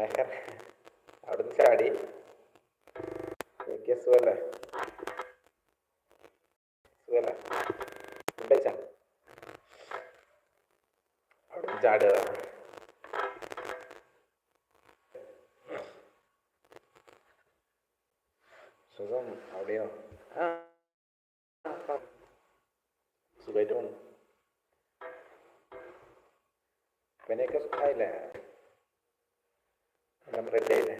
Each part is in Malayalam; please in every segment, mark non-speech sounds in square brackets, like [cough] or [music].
മെഹർ അവിടുന്ന് ചാടി. എനിക്ക് സുഖല്ലേ? സുഖല്ലേ? ഫുഡ് കഴിച്ചാ? അവിടുന്ന് ചാടിയതാണ് സുഖം. അവിടെയോ? ആ. സുഖമായിട്ട് പോണു. പനിയൊക്കെ സുഖമായില്ലേ എല്ലാം റെഡി ആയില്ലേ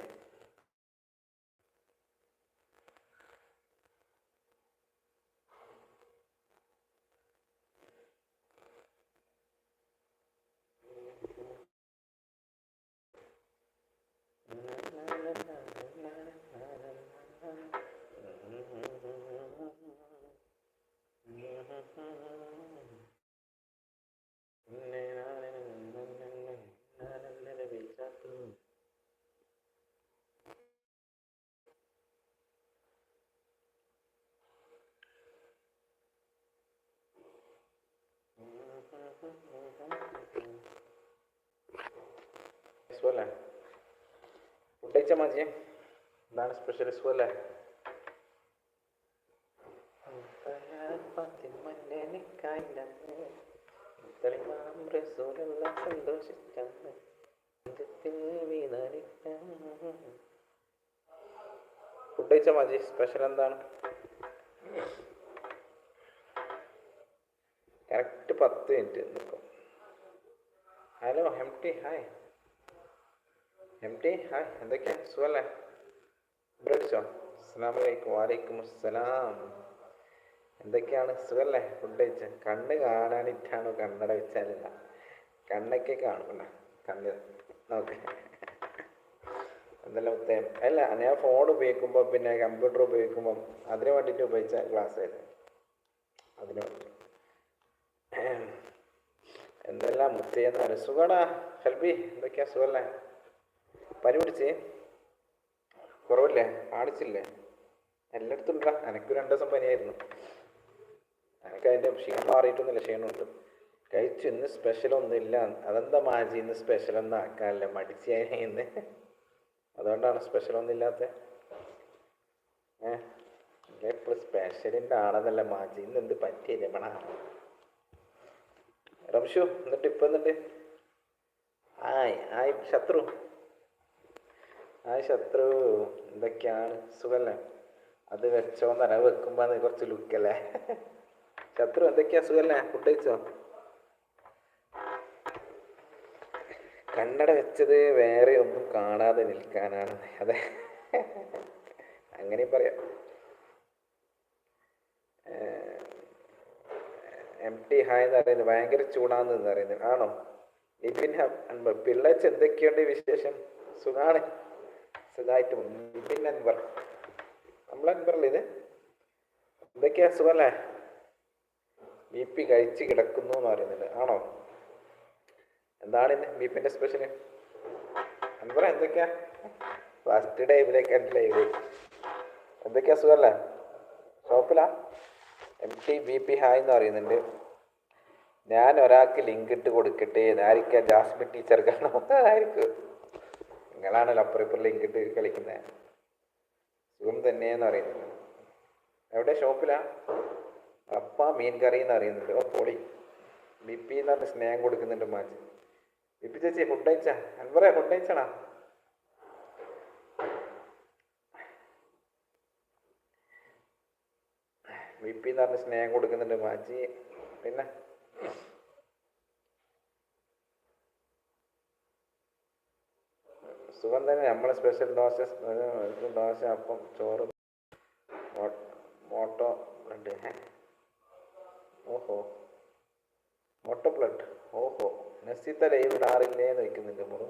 ഫുഡ് കഴിച്ചാൽ മതിയെ. എന്താണ് സ്പെഷ്യൽ സുഖല്ലേ ഫുഡ് കഴിച്ച മതി സ്പെഷ്യൽ എന്താണ്? കറക്റ്റ് പത്ത് മിനിറ്റ് നിൽക്കും. Hello M T hi M T hi എന്തൊക്കെയാ? സുഖല്ലേ? ബ്രഡിച്ചോ അസ്സാം വലൈക്കും വാലൈക്കും അസ്സലാം. എന്തൊക്കെയാണ്? സുഖല്ലേ? ഫുഡ് കഴിച്ച? കണ്ണ് കാണാനിട്ടാണോ കണ്ണട വെച്ചാലില്ല? കണ്ണൊക്കെ കാണുമല്ല. കണ്ണ് നോക്ക്. എന്തെല്ലാം ഉത്തരം? അല്ല ഞാൻ ഫോൺ ഉപയോഗിക്കുമ്പോൾ പിന്നെ കമ്പ്യൂട്ടർ ഉപയോഗിക്കുമ്പോൾ അതിന് വേണ്ടിയിട്ട് ഉപയോഗിച്ച ക്ലാസ് ആയിരുന്നു. അതിന് വേണ്ടി എന്തെല്ലാം മുത്തയെന്ന് പറയും സുഖടാ ഹെൽബി എന്തൊക്കെയാ സുഖല്ലേ? പനി പിടിച്ച്? കുറവില്ലേ? കാണിച്ചില്ലേ എല്ലായിടത്തും ഉണ്ടാ എനിക്ക് രണ്ടു ദിവസം പനിയായിരുന്നു. എനിക്ക് അതിന്റെ ക്ഷീണം മാറിയിട്ടൊന്നുമില്ല ക്ഷീണമുണ്ട്. കഴിച്ചു ഇന്ന് സ്പെഷ്യൽ ഒന്നുമില്ല. അതെന്താ മാജി ഇന്ന് സ്പെഷ്യൽ ഒന്നും ആക്കാനല്ല. മടിച്ച് ഇന്ന്? അതുകൊണ്ടാണ് സ്പെഷ്യൽ ഒന്നും ഇല്ലാത്ത. ഏഹ് എപ്പോഴും സ്പെഷ്യലിന്റെ ആണെന്നല്ല മാജി. ഇന്ന് എന്ത് പറ്റിയില്ല? മണ. റംഷു എന്നിട്ട് ഇപ്പം എന്നിട്ട്? ആയ് ആയ് ശത്രു. ആയ് ശത്രു എന്തൊക്കെയാണ്? സുഖല്ലേ? അത് വെച്ചോ വെച്ചോന്നല്ല വെക്കുമ്പോ കുറച്ച് ലുക്കല്ലേ ശത്രു എന്തൊക്കെയാ? സുഖല്ലേ? ഫുഡ് കഴിച്ചോ? കണ്ണട വെച്ചത് വേറെ ഒന്നും കാണാതെ നിൽക്കാനാണ്. അതെ. അങ്ങനെ പറയാം. എം ടി ഹായ് എന്ന് പറയുന്നത് ഭയങ്കര ചൂടാന്ന് പറയുന്നത്. ആണോ? നിപിൻ അൻവർ പിള്ളേച്ച് എന്തൊക്കെയുണ്ട് വിശേഷം? സുഖാണ്. സുഖമായിട്ട്. നിപിൻ അൻവർ. നമ്മൾ അൻവറല്ലേ ഇത്? എന്തൊക്കെയാ സുഖല്ലേ ബി പി കഴിച്ച് കിടക്കുന്നു എന്ന് പറയുന്നത്. ആണോ? എന്താണ് ഇന്ന് ബീപ്പിന്റെ സ്പെഷ്യൽ അൻവറ എന്തൊക്കെയാ? ഫസ്റ്റ് ഡേ ഇവിടെ എന്റെ ലൈവ് എന്തൊക്കെയാ സുഖല്ലേ ഷോപ്പിലാ? M T B P hi എന്ന് പറയുന്നുണ്ട്. ഞാൻ ഒരാൾക്ക് ലിങ്ക് ഇട്ട് കൊടുക്കട്ടെ ആയിരിക്കാം ജാസ്മിൻ ടീച്ചർ കാണോ [laughs] ആയിരിക്കും. നിങ്ങളാണല്ലോ അപ്പുറം ഇപ്പുറം ലിങ്ക് ഇട്ട് കളിക്കുന്നത് സുഖം തന്നെയെന്ന് പറയുന്നത് എവിടെ? ഷോപ്പിലാ അപ്പ മീൻ കറി എന്ന് അറിയുന്നുണ്ട് ഓ പൊളി. ബി പി എന്ന് പറഞ്ഞ സ്നേഹം കൊടുക്കുന്നുണ്ട് മാച്ച് ബി പി ചേച്ചി ഫുഡ് അയച്ചാ അൻപറയാ ഫുഡ് അയച്ചണാ ബി പി എന്ന് പറഞ്ഞ സ്നേഹം കൊടുക്കുന്നുണ്ട് മാജി. പിന്നെ? സുഖം തന്നെ. നമ്മളെ സ്പെഷ്യൽ ദോശ ദോശ അപ്പം ചോറ് മോട്ടോ ബ്ലഡ് ഓഹോ. മോട്ടോ ബ്ലഡ് ഓഹോ. നസീത്ത ലൈവ് ഇടാറില്ലേ എന്ന് വയ്ക്കുന്നുണ്ട് മുറു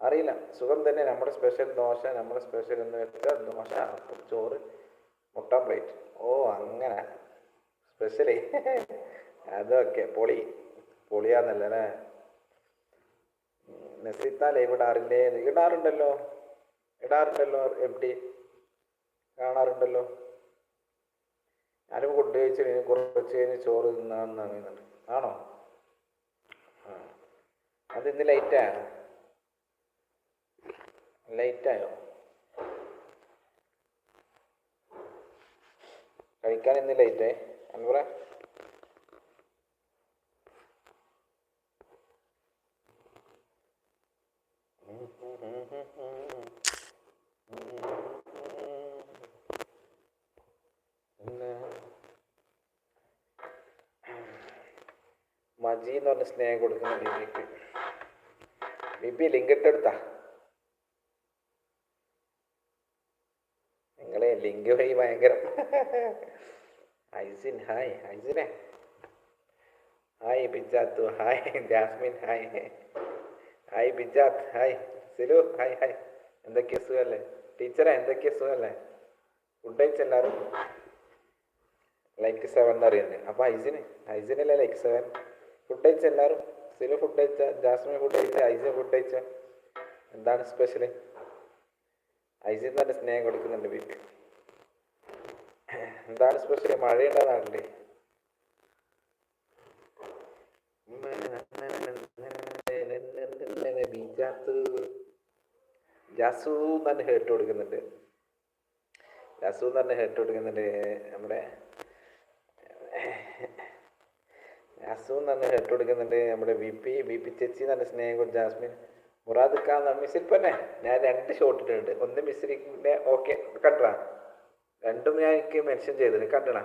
അറിയില്ല. സുഖം തന്നെ. നമ്മുടെ സ്പെഷ്യൽ ദോശ നമ്മുടെ സ്പെഷ്യൽ എന്ന് വെച്ചാൽ ദോശ അപ്പം ചോറ് മുട്ട പ്ലേറ്റ് ഓ അങ്ങനെ. സ്പെഷ്യലി [laughs] അതൊക്കെ. പൊളി. പൊളിയാന്നല്ല അല്ലേ നസീത്ത ലൈവ് ഇടാറില്ലേ? ഇടാറുണ്ടല്ലോ. ഇടാറുണ്ടല്ലോ എം ടി കാണാറുണ്ടല്ലോ. ഞാനും ഫുഡ് കഴിച്ചു കുറച്ച് കഴിഞ്ഞ് ചോറ് തിന്നാന്ന് അറിയുന്നുണ്ട് ആണോ? ആ. അത് ഇന്ന് ലൈറ്റാ ലൈറ്റായോ കഴിക്കാൻ ഇന്ന് ലൈറ്റേ അൻവറ? മജി എന്ന് പറഞ്ഞ സ്നേഹം കൊടുക്കുന്ന ബിബിക്ക് ബിബി ലിങ്ക് ഇട്ടെടുത്താ. ലിങ്ക് വഴി ഭയങ്കര. ഐസിൻ ഹായ്. ഐസിനെ. Hi ബിജാത്തു hi. Jasmin hi. Hi Bijath hi. Silu hi hi. എന്തൊക്കെയാ സുഖല്ലേ? ടീച്ചറെ എന്തൊക്കെയാ സുഖല്ലേ? ഫുഡ് കഴിച്ചെല്ലാവരും ലൈക്ക് സെവൻ എന്ന് അറിയുന്നത് അപ്പോൾ ഐസിന് ഐസിനല്ലേ ലൈക്ക് സെവൻ ഫുഡ് കഴിച്ച എല്ലാവരും. സിലു ഫുഡ് കഴിച്ച ജാസ്മിൻ ഫുഡ് കഴിച്ച ഐസിൻ ഫുഡ് കഴിച്ച. എന്താണ് സ്പെഷ്യൽ ഐസിന് തന്നെ സ്നേഹം കൊടുക്കുന്നുണ്ട് വീട്ടിൽ എന്താണ് സ്പെഷ്യൽ മഴയുടെ നാട്ടിൽ ജാസു തന്നെ ഹേട്ട് കൊടുക്കുന്നുണ്ട്. ജാസു തന്നെ ഹേട്ട് കൊടുക്കുന്നുണ്ട് നമ്മുടെ ജാസു തന്നെ ഹേട്ട് കൊടുക്കുന്നുണ്ട് നമ്മുടെ വി പി വി പി ചേച്ചി തന്നെ സ്നേഹം കൊടുത്ത് ജാസ്മിൻ. മുറാദ് ഖാൻ മിസ്സിൽ തന്നെ ഞാൻ രണ്ട് ഷോട്ട് ഇട്ടിട്ടുണ്ട്. ഒന്ന് മിസ്സിലിന്റെ ഓക്കെ കണ്ടടാ രണ്ടും ഞാൻ എനിക്ക് മെൻഷൻ ചെയ്തിന്. കണ്ടണ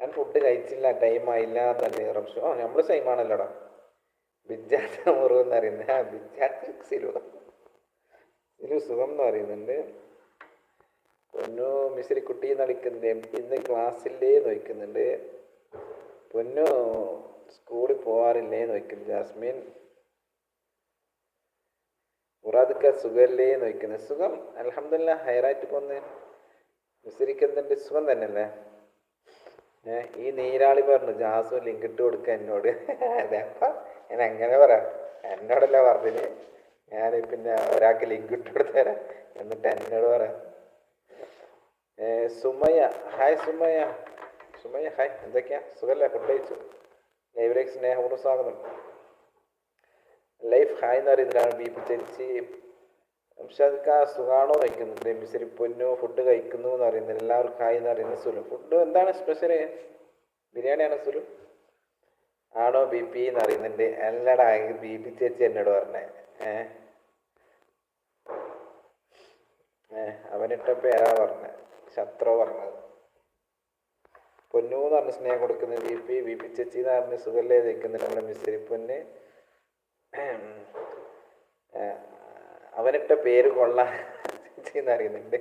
ഞാൻ ഫുഡ് കഴിച്ചില്ല ടൈം ആയില്ല തന്നെ റംഷു ഓ നമ്മൾ സെയിം ആണല്ലോടാ. ബിജാത്ത് മുറിവ് എന്ന് അറിയുന്നത് ആ ബിജാത്ത് സിലു സിലു സുഖം എന്ന് പറയുന്നുണ്ട്. പൊന്നു മിശ്രിക്കുട്ടി നടിക്കുന്നുണ്ട് ഇന്ന് ക്ലാസ്സില്ലേ നോക്കുന്നുണ്ട് പൊന്നു സ്കൂളിൽ പോവാറില്ലേ നോക്കുന്നു ജാസ്മിൻ. മുറാദ് സുഖല്ലേ നോക്കുന്നത് സുഖം അലഹമില്ല ഹയറായിട്ട് പോന്ന്. മിശ്രിക്കുന്നുണ്ട് സുഖം തന്നെയല്ലേ? ഈ നീരാളി പറഞ്ഞു ജാസു ലിങ്ക് ഇട്ട് കൊടുക്ക എന്നോട്. അതെപ്പ ഞാൻ എങ്ങനെ പറയാം. എന്നോടല്ല പറഞ്ഞിന് ഞാൻ പിന്നെ ഒരാൾക്ക് ലിങ്ക് ഇട്ട് കൊടുത്തരാം എന്നിട്ട് എന്നോട് പറയാം. സുമയ ഹായ് സുമയ സുമയ ഹായ് എന്തൊക്കെയാ? സുഖല്ലേ? ഫുഡ് കഴിച്ചു? ലൈവിലേക്ക് സ്നേഹപൂർവം സ്വാഗതം. ലൈഫ് ഹായ് എന്ന് പറയുന്നതാണ് ബി പി അംഷാദ്ക്ക സുഖാണോ കഴിക്കുന്നുണ്ട് മിസരി പൊന്നോ ഫുഡ് കഴിക്കുന്നു എന്ന് പറയുന്നത്. എല്ലാവർക്കും ഹായ് എന്ന് പറയുന്നത് സുലു. ഫുഡ് എന്താണ് സ്പെഷ്യൽ ബിരിയാണിയാണ് സുലു? ആണോ ബി പി എന്ന് അറിയുന്നുണ്ട് അല്ലടാ ബി പി ചേച്ചി എന്നോട് പറഞ്ഞേ. ഏ? ഏ അവനിട്ട പേരാ പറഞ്ഞത് ശത്രോ പറഞ്ഞത്. പൊന്നു എന്ന് പറഞ്ഞ സ്നേഹം കൊടുക്കുന്ന ബി പി ബി പി ചേച്ചി എന്ന് പറഞ്ഞ സുഖല്ലേ നിൽക്കുന്നുണ്ട് നമ്മുടെ മിസ്സരി പൊന്ന്. അവനിട്ട പേര് എന്ന് അറിയുന്നുണ്ട്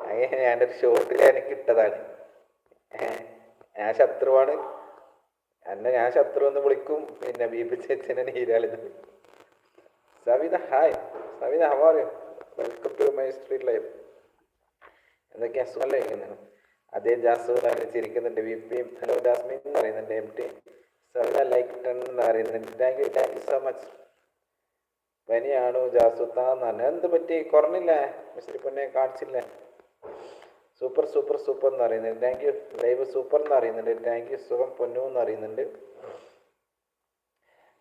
അങ്ങനെ ഞാനൊരു ഷോട്ടിൽ എനിക്ക് ഇട്ടതാണ്. ഞാൻ ശത്രുവാണ്. എന്നെ ഞാൻ ശത്രു എന്ന് വിളിക്കും. പിന്നെ ബി പി ചേച്ചിനെ വിളിക്കും. Savitha hi. Savitha how are you welcome to my street life എന്തൊക്കെ അസുഖമല്ലേ ഇരിക്കുന്നത് അതേ ജാസു ചിരിക്കുന്നുണ്ട്. വി പി ഹലോ ജാസ്മിൻ എന്ന് പറയുന്നുണ്ട്. M T Savitha like ten എന്ന് പറയുന്നുണ്ട്. Thank you thank you so much പനിയാണോ Jasu പറഞ്ഞു. എന്ത് പറ്റി? കുറഞ്ഞില്ലേ? മിസ്റ്റർ പൊന്നെ കാണിച്ചില്ലേ? സൂപ്പർ സൂപ്പർ സൂപ്പർ എന്ന് അറിയുന്നുണ്ട് താങ്ക് യു ലൈവ് സൂപ്പർ എന്ന് അറിയുന്നുണ്ട് താങ്ക് യു സുഖം പൊന്നു എന്ന് അറിയുന്നുണ്ട്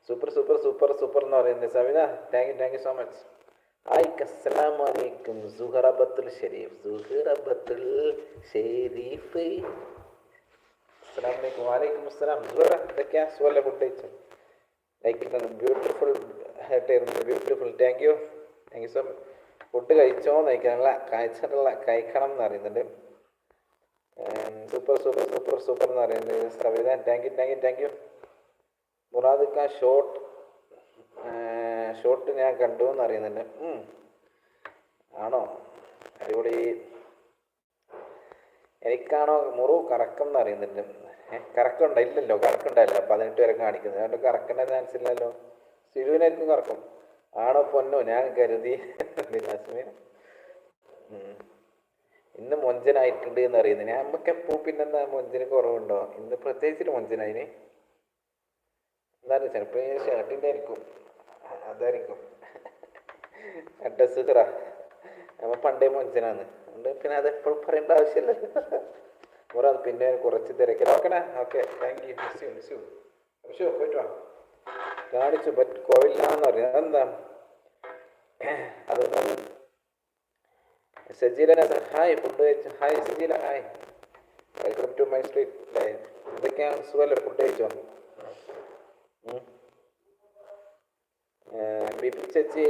സൂപ്പർ സൂപ്പർ സൂപ്പർ സൂപ്പർ എന്ന് പറയുന്നത് Savitha thank you thank you so much hi അലൈക്കും. സുഹറബത്തുൽ സുഹറബത്തുൽ ഷെരീഫ്. അസ്സലാം വലൈക്കും വാലൈക്കും അസ്സലാം. Beautiful beautiful thank you thank you so much food കഴിച്ചോ നയിക്കാനുള്ള കഴിച്ചിട്ടുള്ള കഴിക്കണം എന്ന് അറിയുന്നുണ്ട് സൂപ്പർ സൂപ്പർ സൂപ്പർ സൂപ്പർ എന്ന് പറയുന്നത് Savitha thank you thank you thank you Murad Khan short shot ഞാൻ കണ്ടു എന്ന് അറിയുന്നുണ്ട് ആണോ? അടിപൊളി. എനിക്കാണോ മുറു കറക്കം എന്ന് അറിയുന്നുണ്ട് കറക്കം ഉണ്ടോ? ഇല്ലല്ലോ കറക്കുണ്ടല്ലോ പതിനെട്ട് വരെ കാണിക്കുന്നത്. അതുകൊണ്ട് കറക്കേണ്ട ചാൻസ് ഇല്ലല്ലോ. സിലുവിനായിരിക്കും കറക്കും. ആണോ പൊന്നോ? ഞാൻ കരുതി. ഇന്ന് മൊഞ്ചനായിട്ടുണ്ട് എന്ന് അറിയുന്നത് ഞാൻ നമുക്ക് എപ്പോ പിന്നെന്താ മൊഞ്ചന് കുറവുണ്ടോ? ഇന്ന് പ്രത്യേകിച്ചൊരു മൊഞ്ചനായിന്. എന്തായാലും ചിലപ്പോൾ ഈ ഷർട്ടിന്റെ ആയിരിക്കും. അതായിരിക്കും. അഡ്രസ് സിറ നമ്മ പണ്ടേ മൊഞ്ചനാണ് അതുകൊണ്ട് പിന്നെ അത് എപ്പോഴും പറയേണ്ട ആവശ്യമില്ല. പിന്നെ കുറച്ച് തിരക്കിലാക്കണേ okay. Thank you miss you miss you miss you പോയിട്ട് കാണിച്ചു പറ്റ് കോവില്ലാന്ന് അറിയാം അതെന്താ? അത് സജീല ഹായ് ഫുഡ് കഴിച്ചു hi Sajeela hi. Welcome to my street എന്തൊക്കെയാണ് സുഖമല്ലേ ഫുഡ് കഴിച്ചോ? ചേച്ചി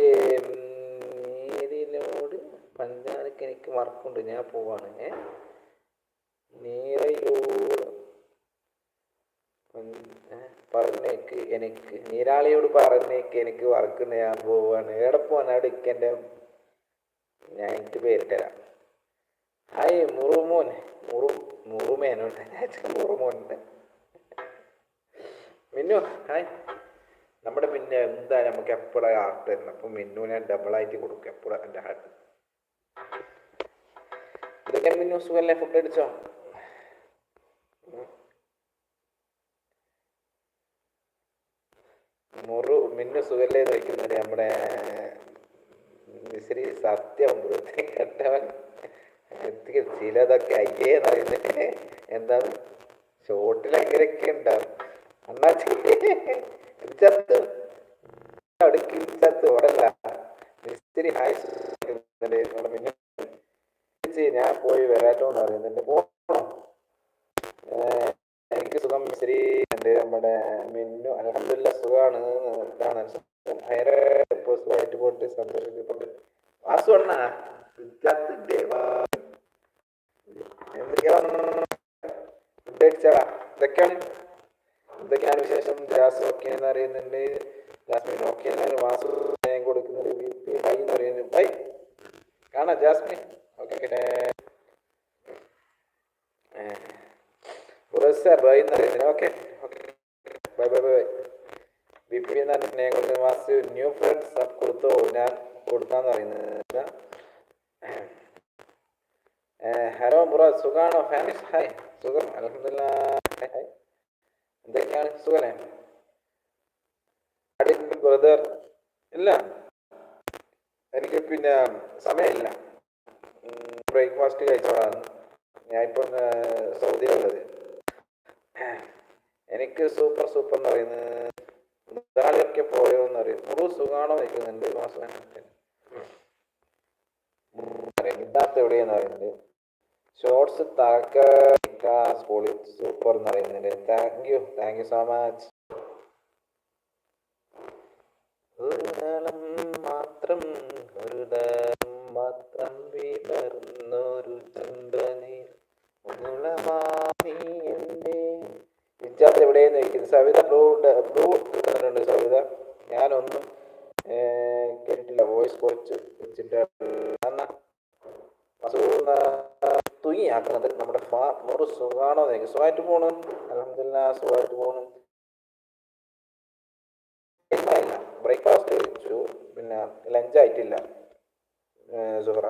നീരിനോട് പഞ്ചാരക്ക് എനിക്ക് വർക്കുണ്ട് ഞാൻ പോവാണ്. ഏ പഞ്ച- ഏ? പറഞ്ഞേക്ക് എനിക്ക് നീരാളിയോട് പറഞ്ഞേക്ക് എനിക്ക് വർക്ക് ഞാൻ പോവാണ്. എവിടെ പോവാണ് അവിടെ ഇക്കെന്റെ ഞാൻ എനിക്ക് പേരിട്ടരാം. ഹായ് മുറുമോൻ. മുറു മുറുമേനുണ്ട്. മുറുമോനുണ്ട്. മിന്നു ഹായ്. നമ്മുടെ പിന്നെ എന്താ നമുക്ക് എപ്പോഴാ ഹാർട്ട് തരുന്നത് അപ്പം മിന്നു ഞാൻ ഡബിൾ ആയിട്ട് കൊടുക്കും. എപ്പോഴാണ് എന്റെ ഹാർട്ട് ഇതൊക്കെ മിന്നു സുഖല്ലേ? ഫുഡ് അടിച്ചോ? മുറു മിന്നു സുഖല്ലേ കഴിക്കുന്നത് നമ്മുടെ മിശ്രി സത്യം വൃത്തി കെട്ടവൻ ചിലതൊക്കെ അയ്യേ പറയുന്നത് എന്താണ്? ഷോട്ടിൽ അങ്ങനെയൊക്കെ ഉണ്ടാവും. അണ്ണാച്ചി ചത്ത് അടുക്കി ചത്ത് ഓടല്ല. മിസ്ത്രി ചേച്ചി ഞാൻ പോയി വരാറ്റോന്ന് പറയുന്നുണ്ട് പോകണം ഏഹ് എനിക്ക് സുഖം മിസ്ത്രി ഉണ്ട് നമ്മുടെ മിന്നു അലഹമില്ല സുഖമാണ് ഇതാണ് ഭയങ്കര ഇപ്പോൾ സുഖമായിട്ട് പോയിട്ട് സന്തോഷിക്കപ്പെട്ട് വാസു അണ്ണ ചത്തിട്ടേ വാ എന്തൊക്കെയാണ് ഫുഡ് അടിച്ചടാ ഇതൊക്കെയാണ് എന്തൊക്കെയാണ് വിശേഷം ജാസ് ഓക്കെ എന്ന് അറിയുന്നുണ്ട് ജാസ്മിൻ ഓക്കെ എന്നാണ് വാസു ഞാൻ കൊടുക്കുന്നുണ്ട് വി പി ഹൈ എന്ന് പറയുന്നത് ബൈ കാണാം ജാസ്മിൻ ഓക്കെ ഓക്കെ ഉറസ ബൈ എന്ന് പറയുന്നത് okay okay bye bye bye B P എന്ന് പറഞ്ഞിട്ടുണ്ടെങ്കിൽ കൊടുക്കുന്ന വാസു ന്യൂ ഫ്രണ്ട്സ് അപ്പ് കൊടുത്തോ ഞാൻ കൊടുത്താന്ന് പറയുന്നത് ഹലോ ബുറ സുഖാണോ ഫാമിസ് ഹായ് സുഖം അലഹമില്ല ഹായ് എന്തൊക്കെയാണ് സുഖനെ ബ്രദർ ഇല്ല. എനിക്ക് പിന്നെ സമയമില്ല. ബ്രേക്ക്ഫാസ്റ്റ് കഴിച്ചോളാം ഞാൻ ഇപ്പം സൗദിയിലുള്ളത്. എനിക്ക് സൂപ്പർ സൂപ്പർ എന്ന് പറയുന്നത് ഇതാളൊക്കെ പോയോ എന്ന് അറിയും. മുറു സുഖാണോ നിൽക്കുന്നുണ്ട് മാസം ഇതാത്ത എവിടെയെന്ന് പറയുന്നത് ഷോർട്സ് സൂപ്പർ എന്ന് പറയുന്നുണ്ട്. Thank you thank you so much ഒരു നാളം മാത്രം ഒരു മാത്രം വിടർന്നൊരു എന്റെ. വിദ്യാർത്ഥി എവിടെയെന്ന് ചോദിക്കുന്നത് സവിത ബ്ലൂ ബ്ലൂ തന്നിട്ടുണ്ട് സവിത. ഞാനൊന്നും കേട്ടില്ല വോയിസ് കുറച്ച് വെച്ചിട്ട് എന്നാ നമ്മുടെ ഒരു സുഖാണോ? സുഖമായിട്ട് പോണു. അലഹമില്ല സുഖമായിട്ട് പോണു. ഇല്ല ബ്രേക്ക്ഫാസ്റ്റ് കഴിച്ചു. പിന്നെ ലഞ്ച് ആയിട്ടില്ല. സുഹറ.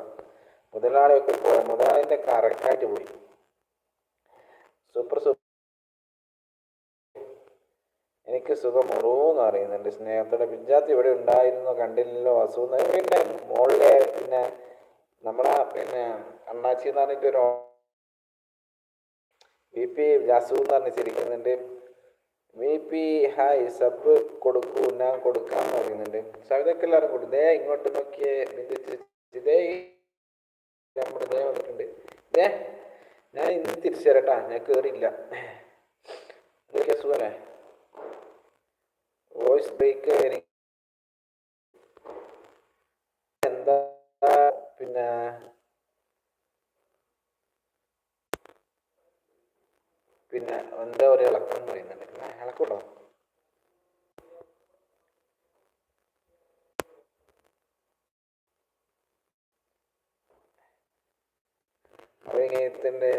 മുതലാളിയൊക്കെ പോയി മുതലാളിന്റെ കറക്റ്റായിട്ട് പോയി. Super super. എനിക്ക് സുഖം മുറിവെന്ന് അറിയുന്നുണ്ട് സ്നേഹത്തോടെ പിഞ്ചാത്തി ഇവിടെ ഉണ്ടായിരുന്നു കണ്ടില്ലല്ലോ അസുഖം പിന്നെ മോളിലെ പിന്നെ നമ്മളാ പിന്നെ അണ്ണാച്ചി എന്ന് പറഞ്ഞിട്ട് ഒരു വി പി ജാസു എന്ന് പറഞ്ഞിരിക്കുന്നുണ്ട്. വി പി ഹായ് സബ് കൊടുക്കൂ ഞാൻ കൊടുക്കാന്ന് പറയുന്നുണ്ട്. സവിതക്ക് എല്ലാവരും കൊടുക്കും ദേ ഇങ്ങോട്ട് നോക്കിയേ ഇതേ നമ്മുടെ ദേ വന്നിട്ടുണ്ട്. ദേ ഞാൻ ഇന്ന് തിരിച്ചു തരട്ടാ ഞാൻ കേറിയില്ല. ഇതൊക്കെ വോയിസ് ബ്രേക്ക് എന്താ പിന്നെ പിന്നെ എന്താ പറയുക ഇളക്കം എന്ന് പറയുന്നുണ്ട് ഇളക്കമുണ്ടോ അതിങ്ങനെ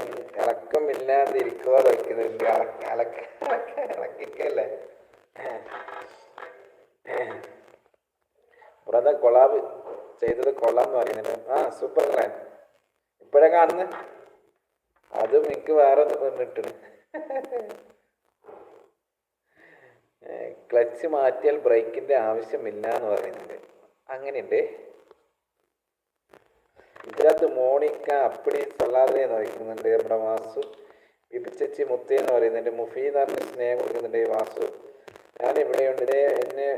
ഇളക്കമില്ലാതിരിക്കുക വയ്ക്കുന്നുണ്ട് ഇളക്ക ഇളക്ക ഇളക്കിക്കല്ലേ ബ്രദർ കൊളാബ് ചെയ്തത് കൊള്ളാം എന്ന് ആ സൂപ്പർ ക്ലാൻ ഇപ്പോഴാ കാണുന്നത് അതും എനിക്ക് വേറെ ഇട്ടിന്. ക്ലച്ച് മാറ്റിയാൽ ബ്രേക്കിന്റെ ആവശ്യമില്ല എന്ന് പറയുന്നുണ്ട്. അങ്ങനെയുണ്ട്. ഇതിനകത്ത് മോണിക്ക അപ്പിടി സല്ലാതെ എന്ന് വയ്ക്കുന്നുണ്ട് നമ്മുടെ വാസു. വിപിച്ചച്ചി മുത്തി എന്ന് പറയുന്നുണ്ട്. മുഫീദാറിന് സ്നേഹം കൊടുക്കുന്നുണ്ട് വാസു. ഞാൻ ഇവിടെയുണ്ട് ഇതേ എന്നെ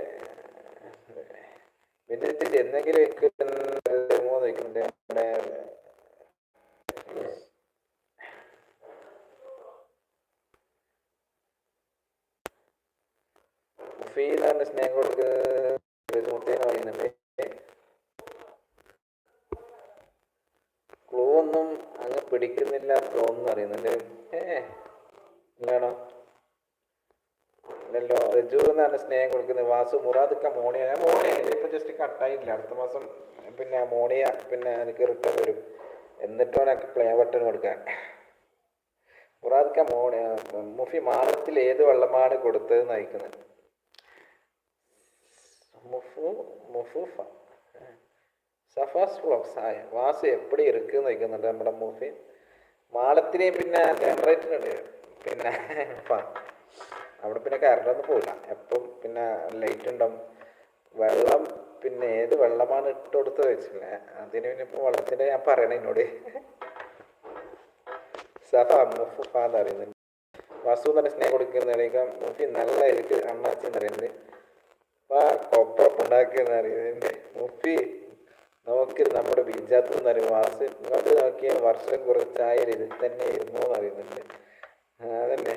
ഇത്തിരി എന്തെങ്കിലും വെക്കുമോ നോക്കുന്നുണ്ട് നമ്മുടെ ഫീലാണ് സ്നേഹം കൊടുക്കുന്നത് മുട്ടേന്ന് പറയുന്നുണ്ട് ക്ലൂ ഒന്നും അങ്ങ് പിടിക്കുന്നില്ല തോന്നുന്നു അറിയുന്നുണ്ട് ഏ ഇല്ലാണോ ഇല്ലല്ലോ റജു എന്നാണ് സ്നേഹം കൊടുക്കുന്നത്. വാസു മുറാദിക്ക മോണിയ മോണിയ ഇപ്പൊ ജസ്റ്റ് കട്ടായില്ല അടുത്ത മാസം പിന്നെ മോണിയ പിന്നെ എനിക്ക് റിട്ടേൺ വരും. എന്നിട്ട് എനിക്ക് പ്ലേ ബട്ടൺ കൊടുക്കാൻ. മുറാദിക്ക മോണിയ മുഫി മാറത്തിൽ ഏത് വെള്ളമാണ് കൊടുത്തത് മുഫൂഫ സഫാസ് ആയ വാസു എപ്പടി ഇരിക്കുന്ന് നിൽക്കുന്നുണ്ട് നമ്മുടെ മൂഫി മാളത്തിനെയും പിന്നെ ജനറേറ്ററുണ്ട് പിന്നെ അവിടെ പിന്നെ കറണ്ടൊന്നും പോയില്ല എപ്പം പിന്നെ ലൈറ്റ് ഉണ്ടാവും. വെള്ളം പിന്നെ ഏത് വെള്ളമാണ് ഇട്ട് കൊടുത്ത് വെച്ചില്ല അതിന് പിന്നെ ഇപ്പോൾ വെള്ളത്തിന്റെ ഞാൻ പറയണ എന്നോട് സഫ മുഫുഫ എന്ന് പറയുന്നുണ്ട്. വസു തന്നെ സ്നേഹം കൊടുക്കുന്നതിനേക്കാൾ മുഫി നല്ല എനിക്ക് അമ്മച്ചെന്ന് എന്ന് ഉണ്ടാക്കിയെന്ന് അറിയുന്നുണ്ട് മുഫി നോക്കി നമ്മുടെ ബിജാത്ത് എന്ന് പറയും വാസ് ഇങ്ങോട്ട് നോക്കിയ വർഷം കുറച്ചായാലും ഇതിൽ തന്നെ ഇരുന്നു എന്ന് അറിയുന്നുണ്ട്. അതന്നെ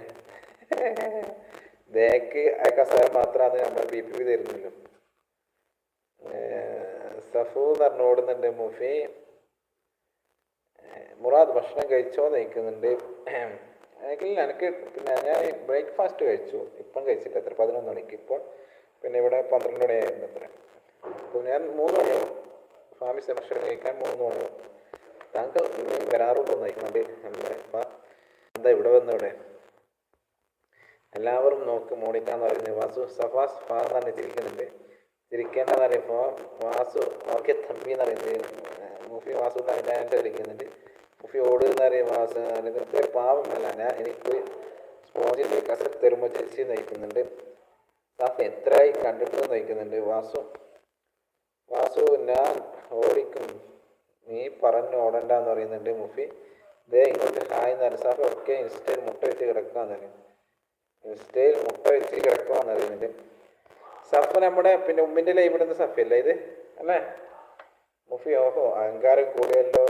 ദേക്ക് ആ കസാര മാത്രമാണ് നമ്മുടെ ബി പി തരുന്നില്ല. സഫു പറഞ്ഞ് ഓടുന്നുണ്ട് മുഫി മുറാദ് ഭക്ഷണം കഴിച്ചോ നിൽക്കുന്നുണ്ട് ഇല്ല എനിക്ക് പിന്നെ ഞാൻ ബ്രേക്ക്ഫാസ്റ്റ് കഴിച്ചു. ഇപ്പം കഴിച്ചിട്ട് എത്ര? പതിനൊന്ന് മണിക്ക് ഇപ്പോൾ. പിന്നെ ഇവിടെ പന്ത്രണ്ട് മണിയായിരുന്നു അത്ര. അപ്പോൾ ഞാൻ മൂന്ന് മണിയാവും സ്വാമി ഭക്ഷണം കഴിക്കാൻ മൂന്ന് മണിയാവും താങ്കൾ വരാറുണ്ടോ നോക്കുന്നുണ്ട് നമ്മുടെ എന്താ ഇവിടെ വന്നിവിടെ? എല്ലാവരും നോക്ക് മോണിക്കാന്ന് പറയുന്നത് വാസു സഫാസ് ഫാ എന്നാണ് ചിരിക്കുന്നുണ്ട്. ചിരിക്കേണ്ടതെന്ന് പറയുമ്പോൾ വാസു ഓക്കെ തമ്പി എന്ന് പറയുന്നത്. മുഫി വാസു എന്ന് അതിന്റെ വിളിക്കുന്നുണ്ട്. മുഫി ഓട് എന്ന് പറയും വാസു ഇതൊക്കെ പാവമല്ല ഞാൻ എനിക്ക് സ്പോഞ്ചിന്റെ കസർ തരുമ്പോൾ ചേച്ചി നയിക്കുന്നുണ്ട് സാഫ് എത്രയായി കണ്ടിട്ട് നയിക്കുന്നുണ്ട് വാസു വാസു ഞാൻ ഓടിക്കും. നീ പറഞ്ഞു ഓടണ്ടെന്ന് പറയുന്നുണ്ട് മുഫി. ദേ ഇങ്ങോട്ട് ഹായ് നരസാഫ് ഒക്കെ ഇൻസ്റ്റയിൽ മുട്ട വെച്ച് കിടക്കാന്ന് പറയും. ഇൻസ്റ്റയിൽ മുട്ട വെച്ച് കിടക്കുവാന്ന് പറയുന്നുണ്ട്. സഫ് നമ്മുടെ പിന്നെ ഉമ്മിന്റെ ലൈവ് ഇടുന്ന സഫയല്ലേ ഇത്? അല്ലേ? മുഫി ഓഹോ അഹങ്കാരം കൂടിയല്ലോ.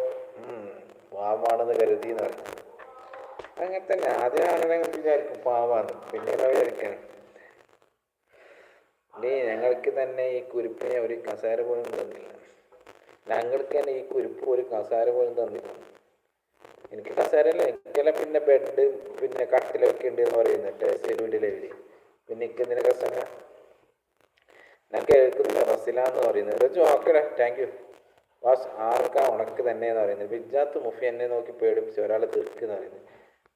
പാവമാണെന്ന് കരുതി എന്ന് പറയും അങ്ങനെ തന്നെ ആദ്യം ആണെന്നെ വിചാരിക്കും പാവാണ്. പിന്നീട് വിചാരിക്കാൻ നീ ഞങ്ങൾക്ക് തന്നെ ഈ കുരിപ്പിനെ ഒരു കസേര പോലും തന്നില്ല. ഞങ്ങൾക്ക് തന്നെ ഈ കുരിപ്പ് ഒരു കസേര പോലും തന്നില്ല. എനിക്ക് കസാരല്ല എനിക്കെല്ലാം പിന്നെ ബെഡ് പിന്നെ കട്ടിലൊക്കെ ഉണ്ട് എന്ന് പറയുന്നുണ്ട് സെലൂന്റെ ലെവൽ പിന്നെ എനിക്ക് എന്തിനാ കസേര? ഞാൻ കേൾക്കുന്നില്ല റസില എന്ന് പറയുന്നത്. റജു ഓക്കെ താങ്ക് യു വാസ് ആർക്കാ ഉണക്ക് തന്നെ എന്ന് പറയുന്നത്? ബിജാത്ത് മുഫി എന്നെ നോക്കി പേടിപ്പിച്ച് ഒരാളെ തീർക്കുന്ന പറയുന്നത്.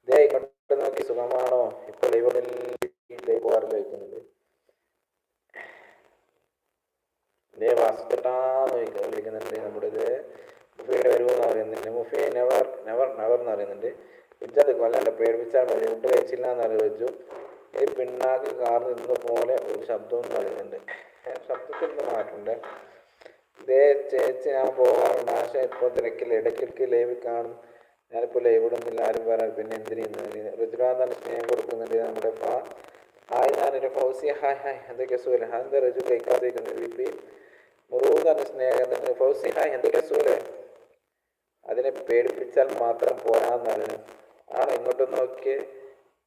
ഇതേ ഇങ്ങോട്ട് നോക്കി സുഖമാണോ? ഇപ്പോൾ ലൈവ് ലൈവ് പോകാറില്ല വയ്ക്കുന്നുണ്ട് ഇതേ വാസ്കട്ടാന്ന് വിളിക്കുന്നുണ്ട് നമ്മുടെ ഇത്. മുഫിയുടെ വരുമെന്ന് പറയുന്നുണ്ട് മുഫി നെവർ നെവർ നെവർ എന്ന് പറയുന്നുണ്ട് ബിജാത്ത് കൊല്ലല്ല പേടിപ്പിച്ചാൽ മതി. ഫുഡ് കഴിച്ചില്ല എന്ന് അറിയിച്ചു ഈ പിണ്ണാക്ക് കാർ നിന്ന പോലെ ഒരു ശബ്ദം എന്ന് പറയുന്നുണ്ട്. ശബ്ദത്തിൽ നിന്ന് ദേ ഇതേ ചേച്ചി ഞാൻ പോകാറുണ്ട്. ആശ ഇപ്പോൾ തിരക്കിൽ ഇടയ്ക്കിടയ്ക്ക് ലൈവ് കാണും. ഞാനിപ്പോൾ ലൈവ് ഇടുന്നില്ല. ആരും പറയാൻ പിന്നെ എന്തിനു ഋതുരാന്താണ് സ്നേഹം കൊടുക്കുന്നുണ്ട് നമ്മുടെ ഫാ ഹായ് ഞാനൊരു ഫൗസി. Hi hi. എന്തൊക്കെ സുഖം ഹായ് എന്താ ഋജു കഴിക്കാതിരിക്കുന്നത് പി മുറുകാണ് സ്നേഹത്തിന് ഫൗസിഹ എന്തൊക്കെ സുഖം അതിനെ പേടിപ്പിച്ചാൽ മാത്രം പോരാന്നാണ് ആണ് ഇങ്ങോട്ട് നോക്കി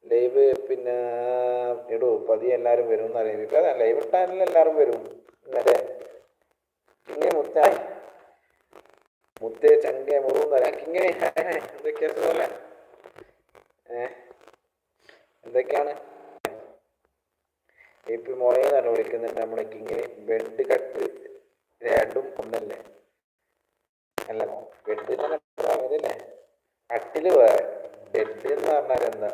ലൈവ് പിന്നെ ഇടൂ പതിയെ എല്ലാവരും വരും എന്ന് അറിയുന്നില്ല അതെ ലൈവ് ഇട്ടാലും എല്ലാവരും വരും. ഇന്നലെ ഇങ്ങനെ മുത്തായി മുത്തേ ചങ്കെ മുറുന്ന് പറയാം. ഇങ്ങനെ എന്തൊക്കെയാ സുഖമല്ലേ ഏഹ് എന്തൊക്കെയാണ്? ഇപ്പം മോളേന്നാണ് വിളിക്കുന്നുണ്ട് നമ്മുടെ ഇങ്ങനെ ബെഡ് കട്ട് രണ്ടും ഒന്നല്ലേ? അല്ല ബെഡ് ഇതല്ലേ കട്ടിൽ വേറെ ബെഡ് എന്ന് പറഞ്ഞാൽ എന്താ?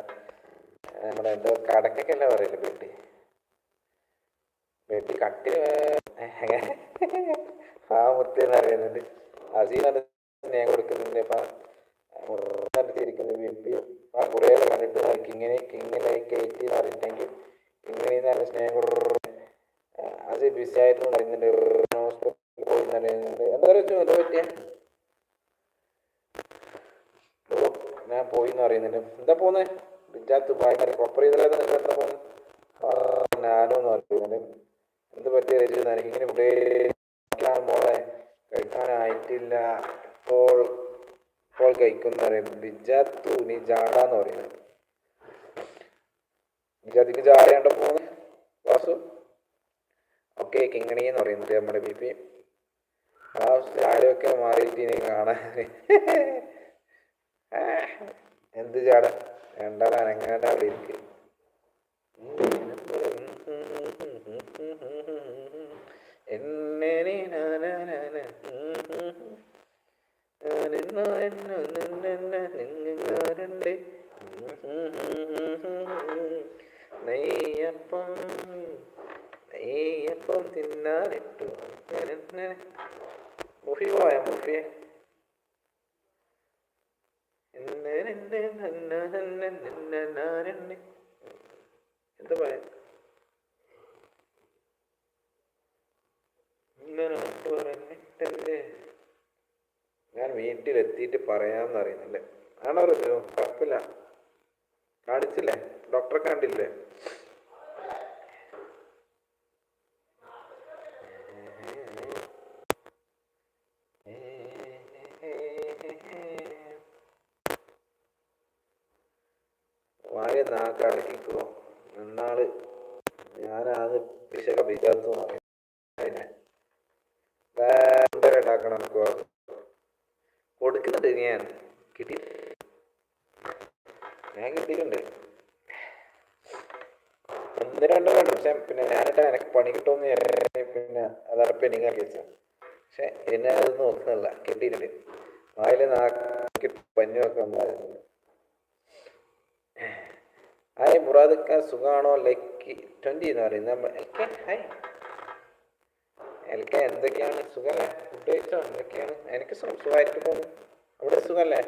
നമ്മുടെ എന്തോ കടക്കൊക്കെയല്ലേ പറയല്ലേ ബെഡ് ബെഡ് കട്ടിൽ ആ മുത്തേന്ന് അറിയുന്നുണ്ട്. അസീനാണ് സ്നേഹം കൊടുക്കുന്നുണ്ട്. അപ്പം തിരിക്കുന്നത് വിപ്പി ആ കുറേ കണ്ടിട്ട് ഇങ്ങനെ ഇങ്ങനെ കയറ്റി എന്ന് പറഞ്ഞിട്ടെങ്കിൽ ഇങ്ങനെ നല്ല സ്നേഹം കൊടുക്കും. അത് ബിസി ആയിരുന്നു പറയുന്നുണ്ട്. എന്താ പറയുക ഞാൻ പോയി എന്ന് പറയുന്നുണ്ട്. എന്താ പോന്നെ ബിജാത്ത് ഭയങ്കര കൊപ്പർ എന്താ പോന്നെ ഞാനോ എന്ന് പറയുന്നുണ്ട്. എന്ത് പറ്റിയ ഇങ്ങനെ ഇവിടെ ഉറങ്ങാനായിട്ടില്ല ഇപ്പോൾ ഇപ്പോൾ കഴിക്കുന്ന പറയും. ബിജാത്തു നീ ജാടാന്ന് പറയുന്നത് ബിജാത്തിക്ക് ജാടയാണ്ട് പോകുന്നത് വാസു? ഓക്കെ കിങ്ങണി എന്ന് പറയുന്നത് നമ്മുടെ ബി പി ആരൊക്കെ മാറിയിട്ട് കാണാൻ [laughs] എന്ത് ചാട രണ്ടാൾ അനങ്ങാണ്ട് അവിടെ ഇരിക്കും എന്നെ നീ നാനാനാന. ഞാനെന്നോ എന്നോ നിന്നെന്ന നിങ്ങാരണ്ടേ. നെയ്യപ്പം ഞാൻ വീട്ടിലെത്തിയിട്ട് പറയാമെന്ന് അറിയുന്നില്ല. ആണോ റിജു? കുഴപ്പമില്ല കാണിച്ചില്ലേ? ഡോക്ടറെ കണ്ടില്ലേ വായ നാക്കടക്കിക്കോ എന്നാൾ ഞാനത് പിശക പിശാത്തു ഉണ്ടാക്കണം എനിക്ക് കൊടുക്കുന്നുണ്ട് ഞാൻ കിട്ടി ഞാൻ കിട്ടിയിട്ടുണ്ട് ഒന്ന് രണ്ടോ വേണ്ട പക്ഷെ പിന്നെ ഞാനിട്ട് എനിക്ക് പണി കിട്ടുമെന്ന് ഞാൻ പിന്നെ അതാണ് പെൻഡിങ് ആക്കി വെച്ചത് പക്ഷെ എന്നെ അത് നോക്കുന്നില്ല കിട്ടിയിട്ടുണ്ട് വായിൽ നാക്കി പഞ്ഞു വെക്കാൻ ഉണ്ടായിരുന്നു ഹായ് മുറാദക്ക സുഖാണോ ലൈക്ക് ട്വന്റി നമ്മൾ L K hi L K എന്തൊക്കെയാണ് സുഖമല്ലേ ഫുഡ് കഴിച്ചോ എന്തൊക്കെയാണ്? എനിക്ക് സുഖം സുഖമായിട്ട് പോകുന്നു. അവിടെ സുഖമല്ലേ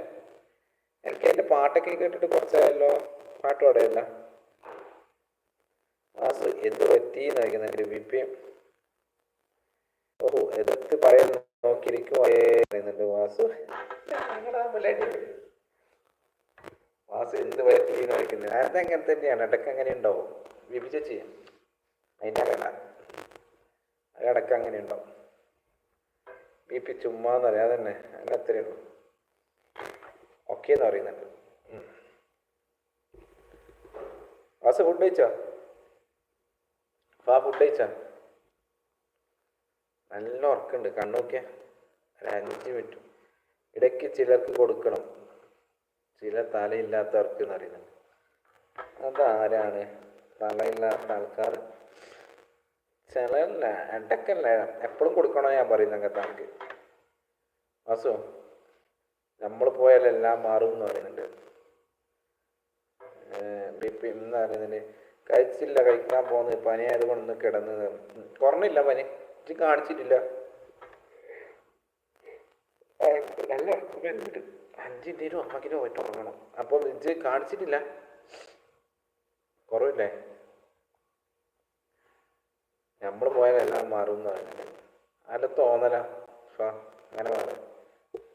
എൽ കെ എന്റെ പാട്ടൊക്കെ കേട്ടിട്ട് കുറച്ചായല്ലോ. പാട്ട് പാടില്ല വാസു എന്ത് പറ്റി നോക്കുന്ന എന്റെ ബി ഓഹോ എതിർത്ത് പറയാൻ നോക്കിയിരിക്കുന്നുണ്ട് വാസു. വാസു എന്ത് പറ്റി നോക്കുന്നത് ചോദിക്കുന്നത് അങ്ങനെ തന്നെയാണ്? ഇടയ്ക്ക് അങ്ങനെ ഉണ്ടാവും വിഭജിച്ച് അതിന്റെ കട അതിടക്ക് അങ്ങനെ ഉണ്ടാവും ബി പി ചുമ്മാന്ന് പറയാം അതന്നെ അങ്ങനെ അത്രയുള്ളൂ ഓക്കെ എന്ന് പറയുന്നുണ്ട്. വാസു ഫുഡ് കഴിച്ചോ? ഫാ ഫുഡ് കഴിച്ചോ? നല്ല ഉറക്കുണ്ട്. കണ്ണോക്കിയ ഒരു അഞ്ച് മിനിറ്റ്. ഇടയ്ക്ക് ചിലർക്ക് കൊടുക്കണം. ചില തലയില്ലാത്തവർക്ക് എന്ന് പറയുന്നുണ്ട്. അതാരാണ്? തലയില്ലാത്ത ആൾക്കാർ ചിലല്ല ഇടയ്ക്കല്ല. എപ്പോഴും കൊടുക്കണോ ഞാൻ പറയുന്ന ആൾക്ക് വാസു നമ്മൾ പോയാൽ എല്ലാം മാറും എന്ന് പറയുന്നുണ്ട്. ബി പി എന്ന് പറയുന്നുണ്ട് കഴിച്ചില്ല കഴിക്കാൻ പോകുന്നത് പനി കൊണ്ടൊന്ന് കിടന്ന്. കുറഞ്ഞില്ല പനി ഇത് കാണിച്ചിട്ടില്ല. നല്ല അഞ്ചിന്റെ അമ്മക്കിനോ പോയിട്ട് ഉറങ്ങണം. അപ്പോൾ ഇത് കാണിച്ചിട്ടില്ല. കുറവില്ലേ? നമ്മൾ പോയാൽ മാറും എന്ന് പറയുന്നത് അല്ല തോന്നല അങ്ങനെ പറയാം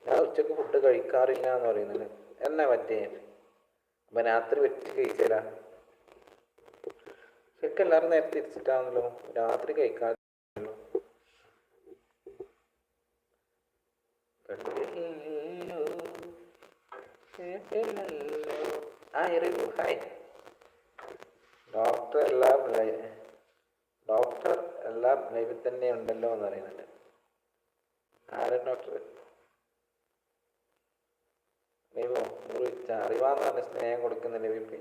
ഞാൻ ഉച്ചയ്ക്ക് ഫുഡ് കഴിക്കാറില്ല എന്ന് പറയുന്നത്. എന്നാ പറ്റേ അപ്പൊ രാത്രി വെച്ച് കഴിച്ചാല ശരിക്കും എല്ലാവരും നേരത്തെ തിരിച്ചിട്ടാണല്ലോ രാത്രി കഴിക്കാറില്ലല്ലോ എറിയൂ ഹായ്. ഡോക്ടർ എല്ലാം ഡോക്ടർ എല്ലാം ലൈവിൽ തന്നെ ഉണ്ടല്ലോ എന്ന് പറയുന്നുണ്ട്. ആരാ ഡോക്ടർ? ലൈവോ? മുറിച്ച അറിവാന്ന് പറഞ്ഞ സ്നേഹം കൊടുക്കുന്ന വിപി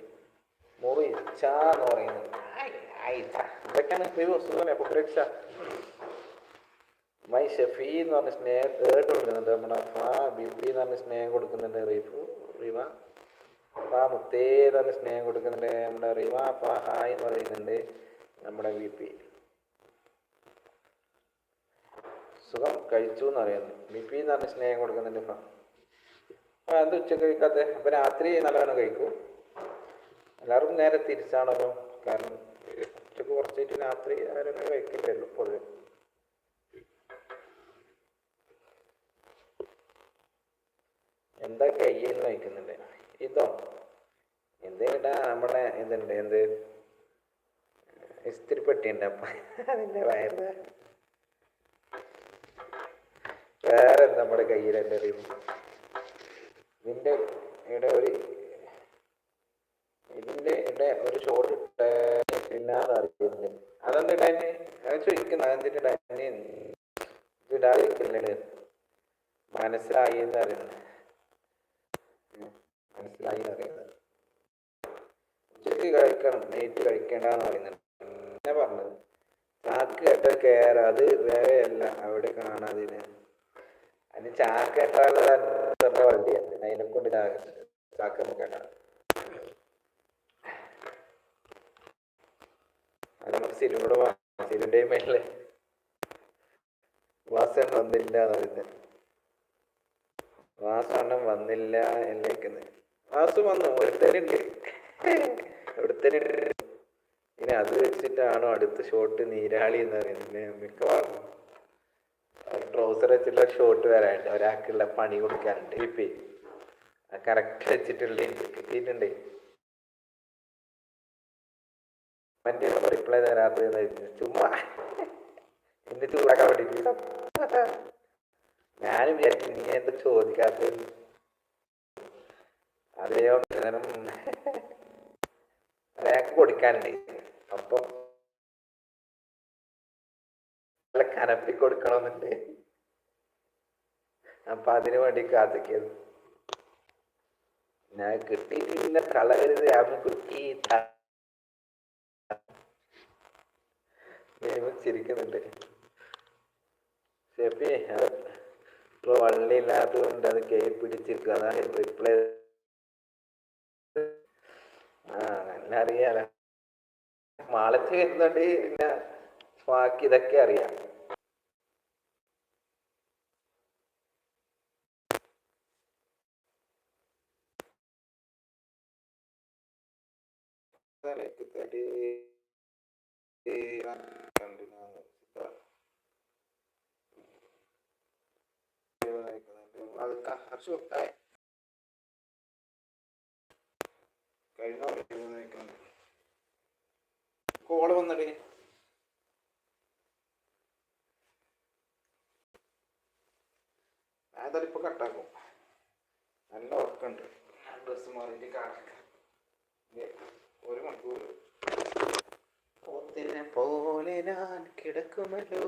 മുറിച്ച എന്ന് പറയുന്നത്. ഇതൊക്കെയാണ് ലൈവോ? സുഖമല്ലേ? അപ്പൊ മൈ ഷഫി എന്ന് പറഞ്ഞ സ്നേഹം തേർഡ് കൊടുക്കുന്നുണ്ട് നമ്മുടെ എന്ന് പറഞ്ഞ സ്നേഹം കൊടുക്കുന്നുണ്ട്. റീഫു റിവ. ഫാ മുത്തേ തന്നെ സ്നേഹം കൊടുക്കുന്നുണ്ട്. നമ്മുടെ റിവാ ഫാ ഹായ് എന്ന് പറയുന്നുണ്ട് നമ്മുടെ വി പി സുഖം കഴിച്ചു എന്ന് പറയുന്നു. വി പി എന്ന് പറഞ്ഞ സ്നേഹം കൊടുക്കുന്നുണ്ട് ഇപ്പം അപ്പം എന്ത് ഉച്ചയ്ക്ക് കഴിക്കാത്ത? അപ്പം രാത്രി നല്ലവണ്ണം കഴിക്കും. എല്ലാവർക്കും നേരെ തിരിച്ചാണല്ലോ. കാരണം ഉച്ചയ്ക്ക് കുറച്ചിട്ട് രാത്രി അവരൊക്കെ കഴിക്കില്ലല്ലോ പൊതുവെ. എന്താ കയ്യെന്ന് വയ്ക്കുന്നുണ്ട് ഇതോ? എന്തിനാ നമ്മുടെ ഇതുണ്ട് എന്ത്? ഇസ്തിരിപ്പെട്ടി പെട്ടിയുണ്ട്? അപ്പ അതിന്റെ വയറ് വേറെ. നമ്മുടെ അറിയും ഇതിന്റെ ഇവിടെ ഒരു ഇതിന്റെ ഇവിടെ ഒരു ഷോട്ട് ഇല്ലാന്ന് അറിയുന്നില്ല അതെന്ത് ഡാനി അത് ചോദിക്കുന്ന. അതെന്തിന്റെ ഡാനി ഇടാതിരിക്കില്ലേ മനസ്സിലായി എന്ന് അറിയുന്നത് മനസ്സിലായി ഉച്ചയ്ക്ക് കഴിക്കണം നൈറ്റ് കഴിക്കേണ്ടെന്ന് പറയുന്നത് എന്നെ പറഞ്ഞത് ചാക്ക് കേട്ട കയറ അത് വേറെ അല്ല അവിടെ കാണാതിന്. അതിന് ചാക്ക് കെട്ടാനുള്ള വണ്ടിയാണ്. അതിനെ കൊണ്ട് ചാക്ക് കേട്ടാ അത് നമുക്ക് സിരുവിടെ സിരുന്റെ മേലെ വാസൻ വന്നില്ല എന്ന് വാസണ്ണം വന്നില്ല എന്നേക്കുന്നത് വാസു വന്നു ഒരുത്തനുണ്ട് ഒരുത്തനുണ്ട് ഇനി അത് വെച്ചിട്ടാണോ അടുത്ത ഷോട്ട് നീരാളി എന്ന് പറയുന്നത്? മിക്കവാറും ട്രൗസർ വെച്ചിട്ടുള്ള ഷോട്ട് വരാനുണ്ട്. ഒരാൾക്കുള്ള പണി കൊടുക്കാനുണ്ട്. ഇപ്പേ കറക്റ്റ് വെച്ചിട്ടുള്ള കിട്ടിയിട്ടുണ്ട്. മറ്റേ റിപ്ലൈ വെച്ചാൽ ചുമ്മാ. എന്നെ ചൂടാക്കാൻ വേണ്ടിട്ട്. ഞാനും വിചാരിച്ചു നീ എന്താ ചോദിക്കാത്തത്? നേരം അയാൾക്ക് കൊടുക്കാനുണ്ട്. അപ്പൊ നല്ല കനപ്പി കൊടുക്കണമെന്നുണ്ട്. അപ്പൊ അതിനു വേണ്ടി കാത്തിക്കത് ഞാൻ കിട്ടിയിട്ടില്ല. കളകരുത് ആമിക്കുട്ടി ചിരിക്കുന്നുണ്ട്. ഷെഫി അത് ഇപ്പൊ വള്ളിയില്ലാത്തത് കൊണ്ട് അത് കൈ പിടിച്ചിരിക്കുക അതാണ് റിപ്ലൈ ആ നല്ല അറിയാലോ. മാളച്ച് വരുന്നുണ്ട് പിന്നെ ബാക്കി ഇതൊക്കെ അറിയാം. കോൾ വന്നടി അതെല്ലാം ഇപ്പൊ കട്ടാക്കും നല്ല ഉറക്കുണ്ട് ഡ്രസ് മാറിയിട്ട് കാണിക്കാം ഒരു മണിക്കൂർ പോത്തിനെ പോലെ ഞാൻ കിടക്കുമല്ലോ